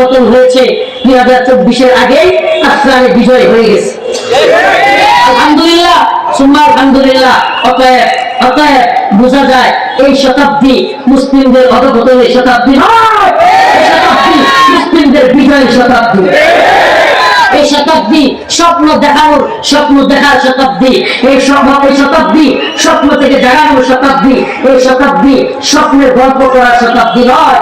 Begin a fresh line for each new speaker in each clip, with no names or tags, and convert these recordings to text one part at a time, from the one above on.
পতন হয়েছে দুই হাজার চব্বিশের আগেই আসলামে বিজয় হয়ে গেছে। আলহামদুলিল্লাহ, সুম্মা আলহামদুলিল্লাহ। অতএব অতএব বোঝা যায় এই শতাব্দী মুসলিমদের অধপতনের শতাব্দী নয় মুসলিমদের বিজয়ের শতাব্দী। এই শতাব্দী স্বপ্ন দেখানোর, স্বপ্ন দেখার শতাব্দী। এই এই শতাব্দী স্বপ্ন থেকে জাগানোর শতাব্দী। এই শতাব্দী স্বপ্নের গল্প করার শতাব্দী নয়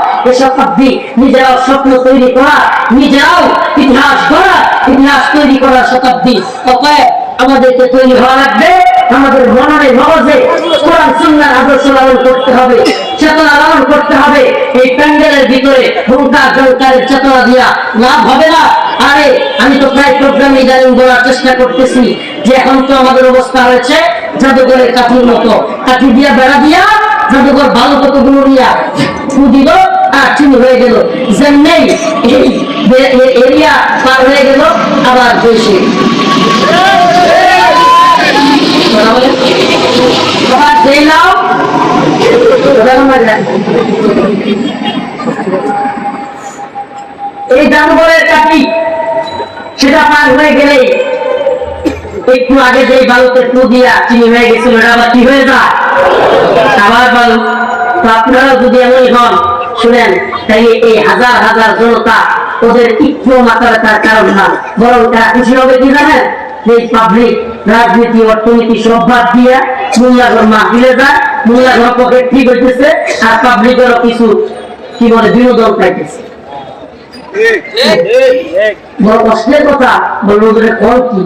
আমাদেরকে তৈরি হওয়া লাগবে, আমাদের মননে মগজে কোরআন সুন্নাহর আদর্শ লালন করতে হবে, চেতনা লালন করতে হবে। এই প্যান্ডেলের ভিতরে চেতনা দিয়া লাভ হবে না। আরে, আমি তো প্রায় প্রোগ্রামে ইদানিং বলার চেষ্টা করতেছি যে এখন তো আমাদের অবস্থা হয়েছে জাদুঘরের কাঠির মতো। কাঠি দিয়া বেড়া দিয়া, জাদুঘর ভালো কতগুলো নিয়া দিল আর হয়ে গেল। এই এরিয়া পার হয়ে গেল, আবার নাও। এই কাঠি সেটা পার হয়ে গেলে একটু আগে যে বালুতে টু দিয়া চিনি হয়ে গেছিল ওটা আবার কি হয়ে যায়? আবার বালু, তো আপনারা যদি এমনই হন শুনেন, তাই এই হাজার হাজার জনতা ওদের একটু মাথা ব্যথার কারণ না, বরং তারা খুশি হবে কি জানেন? এই পাবলিক রাজনীতি, অর্থনীতি সব বাদ দিয়ে পকেট ঠিক হইতেছে আর পাবলিকেরও কিছু, কি বলে, বিনোদন পাইতেছে। বড় কষ্টের কথা কি!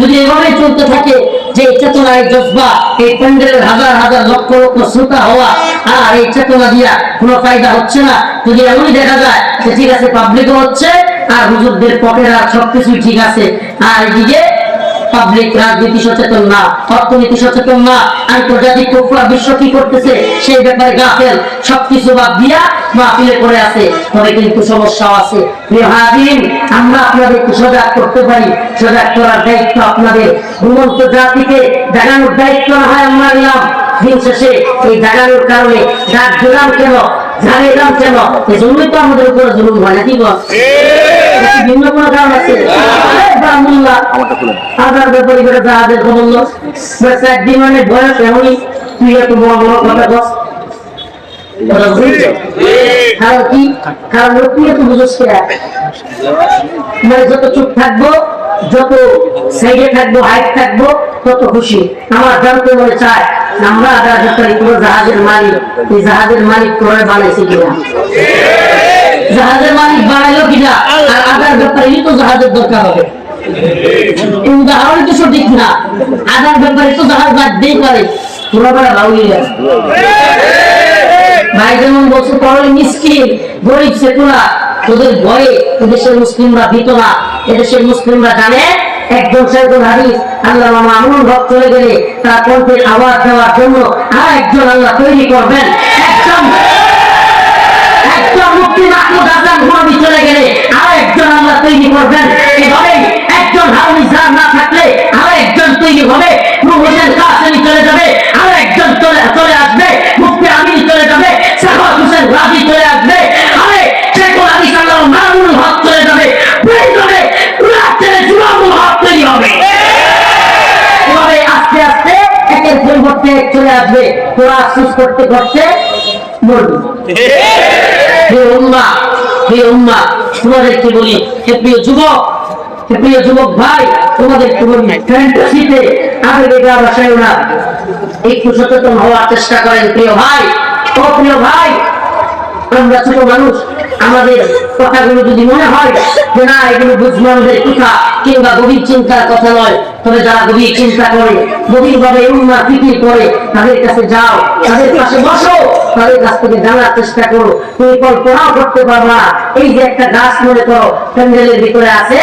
যদি এভাবে চলতে থাকে যে এই চেতনা এই জজবা, এই প্যান্ডেলের হাজার হাজার লক্ষ লক্ষ শ্রোতা হওয়া, আর এই চেতনা দিয়া কোনো ফায়দা হচ্ছে না। যদি এমনই দেখা যায় যে ঠিক আছে পাবলিকও হচ্ছে, আর হুজুরদের পকেরা সবকিছুই ঠিক আছে। আর এদিকে পাবলিক রাজনীতি সচেতন না, অর্থনীতি সচেতন না, আন্তর্জাতিক কুফরা বিশ্ব কি করতেছে, সেই ব্যাপারে গাফেল, সবকিছু বাদ দিয়া মাহফিলে পড়ে আছে। কিন্তু সমস্যাও আছে। আমরা আপনাদেরকে সজাগ করতে পারি। সজাগ করার দায়িত্ব আপনাদের। ঘুমন্ত জাতিকে দায়িত্ব না হয় আমরা নিলাম। দিন শেষে এই কারণে কেন? জানাইলাম কেন? এই জন্যই তো আমাদের উপরে জুলুম হয় নাকি বল ভিন্ন কোনো কারণ আছে? আরে বামুল্লাহ আধার ব্যাপারে করে জাহাজের বলল একদিন মানে বয়স এমনই তুই এত বড় বড় কথা বস কারণ কি? কারণ তুই এত বুঝোস মানে যত চুপ থাকব যত সাইডে থাকব হাইট থাকব তত খুশি। আমার জানতে মনে চায় জাহাজের মালিক। করে বানাইছে কিনা? জাহাজের মালিক বানাইলো কিনা? আর ব্যাপারে তো জাহাজের দরকার হবে। উদাহরণ তো সঠিক না। ব্যাপারে তো জাহাজ তোরা বড় বাউলিয়া ভাই যেমন বলছে গরিব তোদের ভয়ে মুসলিমরা ভীত না। এদেশের মুসলিমরা জানে একজন সাইকুল হাদিস আল্লাহ মামা আমুন হক চলে গেলে তার কণ্ঠের আওয়াজ দেওয়ার জন্য আর একজন আল্লাহ তৈরি করবেন। একদম একজন মুক্তি মাহমুদ চলে গেলে আর একজন আল্লাহ তৈরি করবেন। চলে আসবে, তোরা আফসোস করতে করতে উম্মা, হে উম্মা, তোমাদেরকে বলি, হে প্রিয় যুবক, হে প্রিয় যুবক ভাই সচেতন হওয়ার চেষ্টা করেন, প্রিয় ভাই। প্রিয় ভাই, আমরা মানুষ, আমাদের যদি মনে হয়, যে না, এগুলো কিংবা গভীর চিন্তার কথা নয় তবে যারা গভীর চিন্তা করে গভীর ভাবে উন্মার ফিকির করে তাদের কাছে যাও, তাদের পাশে বসো, তাদের কাছ থেকে জানার চেষ্টা করো। তুমি কল্পনাও করতে পারবা। এই যে একটা গাছ মনে করো প্যান্ডেলের ভিতরে আছে,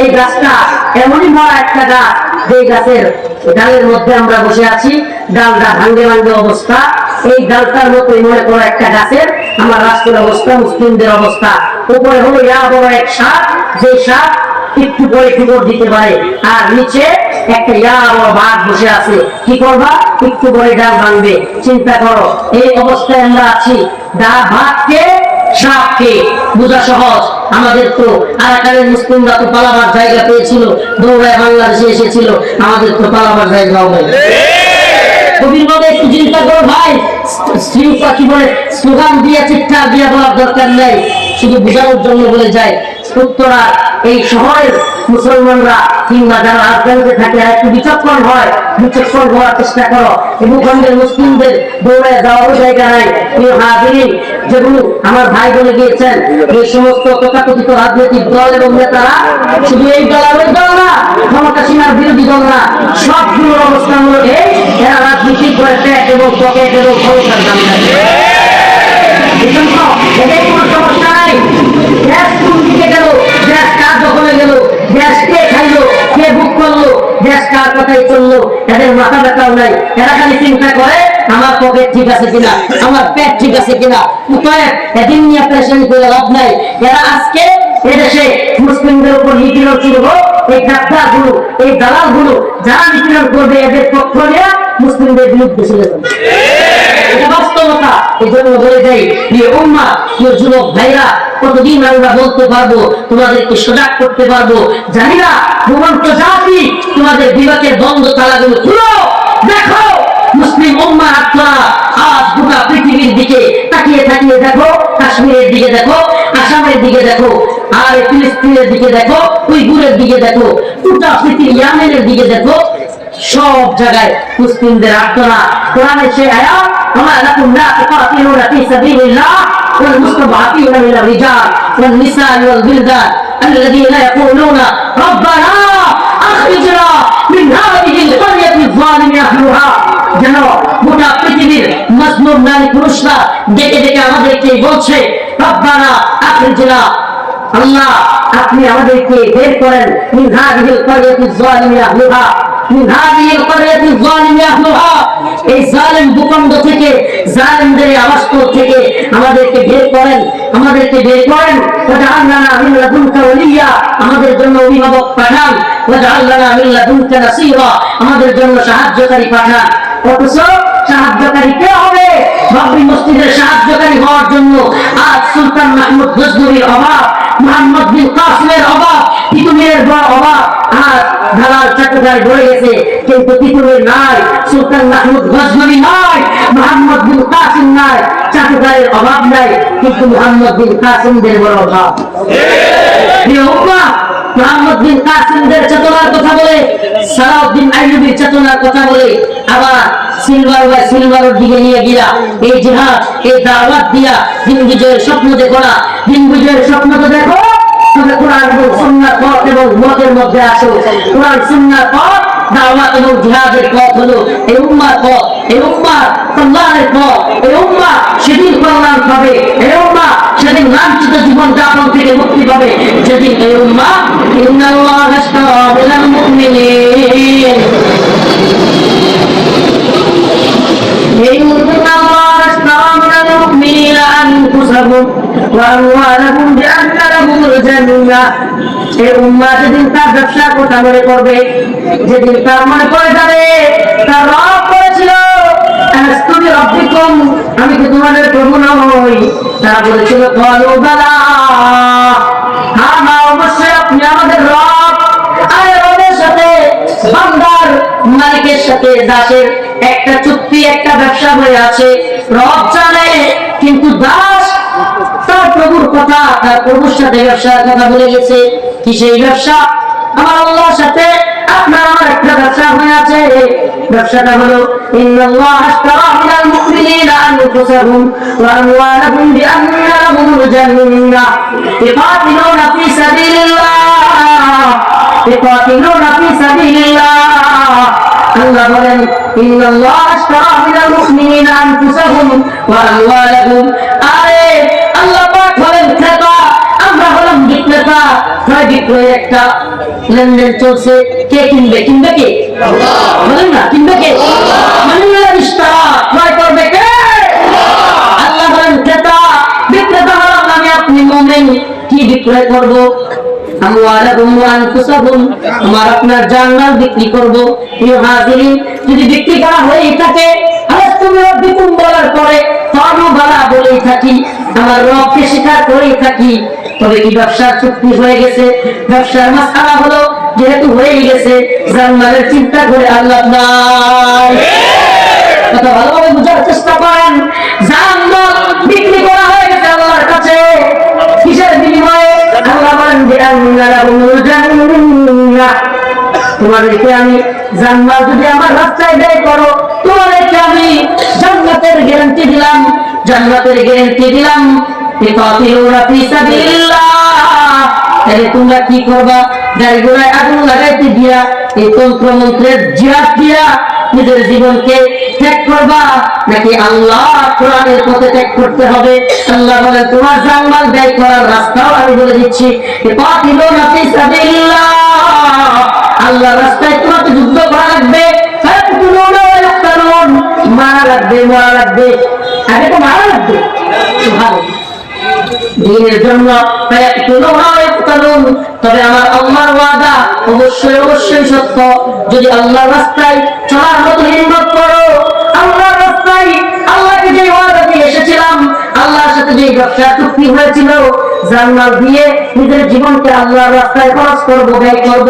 এই গাছটা এমনই মরা একটা গাছ যে গাছের ডালের মধ্যে আমরা বসে আছি, ডালটা ভাঙ্গে ভাঙ্গে অবস্থা। এই ডালটার মতোই মনে করো একটা গাছের, আমার রাষ্ট্রের অবস্থা, মুসলিমদের অবস্থা। উপরে হলো ইয়া বড় এক সাপ যে সাপ একটু পরে ঠুকর দিতে পারে। আর নিচে একটা বসে আছে। কি করবা? একটু ডাল ভাঙবে। চিন্তা করো, এই অবস্থায় আমরা আছি। ডা সাপকে। বোঝা সহজ। আমাদের তো মুসলিমরা তো পালাবার জায়গা পেয়েছিল। দৌড়ায় বাংলাদেশে এসেছিল। আমাদের তো পালাবার জায়গাও নেই। একটু চিন্তা করো ভাই। শ্রীরূপা কি বলে স্লোগান দিয়ে দিয়ে বলার দরকার নেই। শুধু বোঝানোর জন্য বলে যায়। উত্তরা এই শহরের মুসলমানরা কিংবা যারা রাজধানীতে থাকে, একটু বিচক্ষণ হয়, বিচক্ষণ হওয়ার চেষ্টা করো। ভূখণ্ডের মুসলিমদের দৌড়ে যাওয়ার জায়গা নাই। প্রিয় হাজিরিন, যেগুলো আমার ভাই বলে গিয়েছেন এই সমস্ত তথাকথিত রাজনৈতিক দল এবং নেতারা শুধু এই দল আর ওই দল না ক্ষমতাসীমার বিরোধী দল না, সবগুলোর অবস্থান হলো এই, এরা রাজনীতি করে পেট এবং পকেট এবং ক্ষমতার দাম দেয়। কার চলল এদের মাথা ব্যথাও নাই। এরা খালি চিন্তা করে, আমার পকেট ঠিক আছে কিনা? আমার পেট ঠিক আছে কিনা? উপায় এদিন নিয়ে পেশেন্ট করে লাভ নাই। এরা আজকে গুলো এই দালালগুলো যারা করবে, এদের পক্ষ নিয়ে মুসলিমদের বিরুদ্ধে চলে যাবে সজাগ করতে পারব? তোমাদের তালাগুলো দেখো, মুসলিম পৃথিবীর দিকে তাকিয়ে তাকিয়ে দেখো, কাশ্মীরের দিকে দেখো আসামের দিকে দেখো আর ফিলিস্তিনের দিকে দেখো উইগুরের দিকে দেখো গোটা পৃথিবী ইয়ামেনের দিকে দেখো সব জায়গায় মুসলিমদের আর্তনা কোরআনের সেই আয়াত وما لكم لا تقاتلون في سبيل الله والمستضعفين من الرجال والنساء والبلدان الذين يقولون ربنا اخرجنا من هذه القرية الظالم اهلها যেন গোটা পৃথিবীর মজলুম নারী পুরুষরা ডেকে ডেকে আমাদেরকে বলছে আল্লাহ, আপনি আমাদেরকে বের করেন। মিন হাদিহিল ক্বরিয়াতিজ যালিমি আহলুহা। মিন হাদিহিল ক্বরিয়াতিজ যালিমি আহলুহা। এই জালিম ভূখণ্ড থেকে, জালিমদের আবাসস্থল থেকে আমাদেরকে বের করেন। আমাদেরকে বের করেন। ওয়াজআলনা মিন লাদুনকা ওলিয়া। আমাদের জন্য অভিভাবক পাঠান। আমাদের জন্য সাহায্যকারী পাঠান। অথচ সাহায্যকারী কে হবে? বাবরি মসজিদের সাহায্যকারী হওয়ার জন্য আজ সুলতান মাহমুদ গজনবীর অভাব মোহাম্মদ বিন কাসমের অভাব তিতুমিরের বড় অভাব আর ঢালাল চট্টগ্রাম গড়ে গেছে। কিন্তু তিতুমির নাই সুলতান মাহমুদ গজনবী নাই মোহাম্মদ বিন কাসিম নাই চট্টগ্রামের অভাব নাই কিন্তু মোহাম্মদ বিন কাসিমদের বড় অভাব। মোহাম্মদ বিন চেতনার কথা বলে, সালাউদ্দিন আইয়ুবীর চেতনার কথা বলে, আবার সিলভার বা সিলভারের দিকে নিয়ে গিয়া এই জিহাদ, এই দাওয়াত দিয়া দিন বিজয়ের স্বপ্ন দেখো না। দিন বিজয়ের স্বপ্ন তো দেখো, তবে কোরআন এবং সুন্নাহ পথ এবং মতের মধ্যে আসো। কোরআন সুন্নাহ পথ, দাওয়াত এবং জিহাদের পথ হলো এই উম্মার পথ, এই উম্মা কল্যাণের পথ, এই উম্মা সেদিন কল্যাণ পাবে এই উম্মা সেদিন লাঞ্ছিত জীবন যাপন থেকে মুক্তি পাবে। যেদিন এই উম্মা ইন্নাল্লাহ আস্তারা মিনাল মুমিনিন। এই উম্মা তার ব্যবসা কথা মনে করবে, যেদিন তার মনে পড়ে যাবে, তার রব করেছিল আমি কি তোমাদের প্রভু নই বলেছিল, বলো বালা অবশ্যই আপনি আমাদের রব। সাথে, বান্দার মালিকের সাথে দাসের একটা চুক্তি, একটা ব্যবসা হয়ে আছে। রব জানে, কিন্তু দাস তার প্রভুর কথা, তার প্রভুর সাথে ব্যবসার কথা বলে গেছে। কি সেই ব্যবসা? আমার আল্লাহর সাথে আপনার আমার একটা ব্যবসা হয়ে আছে। ব্যবসাটা হলো আল্লাহ বলেন আরে, আল্লাহ বলেন, ক্রেতা আমরা হলাম বিক্রেতা। ক্রয় বিক্রয় একটা লেনদেন চলছে। কে কিনবে? কিনবে কে? বলেন না, কিনবে কে? ক্রয় করবে কে? আল্লাহ বলেন, ক্রেতা, বিক্রেতা হলাম আমি, আপনি মোমেন কি বিক্রয় করব? বিক্রি করব। যদি বিক্রি করা হয়েই থাকে বলার পরে বলেই থাকি, আমার রবকে স্বীকার করেই থাকি। তবে কি ব্যবসার চুক্তি হয়ে গেছে? ব্যবসার মাসালা হলো যেহেতু হয়ে গেছে, জানমালের চিন্তা করে আল্লাহ নাই। কথা ভালোভাবে বোঝার চেষ্টা করেন। জানমাল বিক্রি করা হয়ে গেছে আল্লাহর কাছে। কিসের বিনিময়ে? আল্লাহ বলেন যে তোমাদেরকে আমি যদি আমার রাস্তায় করো, তোমাদেরকে আমি জান্নাতের গ্যারান্টি দিলাম। জান্নাতের গ্যারান্টি দিলাম। নিজের জীবনকে ত্যাগ করবা? নাকি আল্লাহ কোরআনের পথে ত্যাগ করতে হবে? আল্লাহ বলেন, তোমার জানমাল ব্যয় করার রাস্তাও আমি বলে দিচ্ছি। আল্লাহ রাস্তায় তোমাকে যুদ্ধ করা লাগবে। মারা লাগবে মারা লাগবে। আগে তো মারা লাগবে? সুবহানাল্লাহ। দিনের জন্য। তবে আমার আল্লাহর ওয়াদা অবশ্যই অবশ্যই সত্য যদি আল্লাহর রাস্তায় চলার মতো হিম্মত করো, আল্লাহর রাস্তায় আল্লাহকে যে ওয়াদা দিয়ে এসেছিলাম, আল্লাহর সাথে যে ব্যবসা চুক্তি হয়েছিল জান্নাত দিয়ে নিজের জীবনকে আল্লাহর রাস্তায় খরচ করব, ব্যয় করব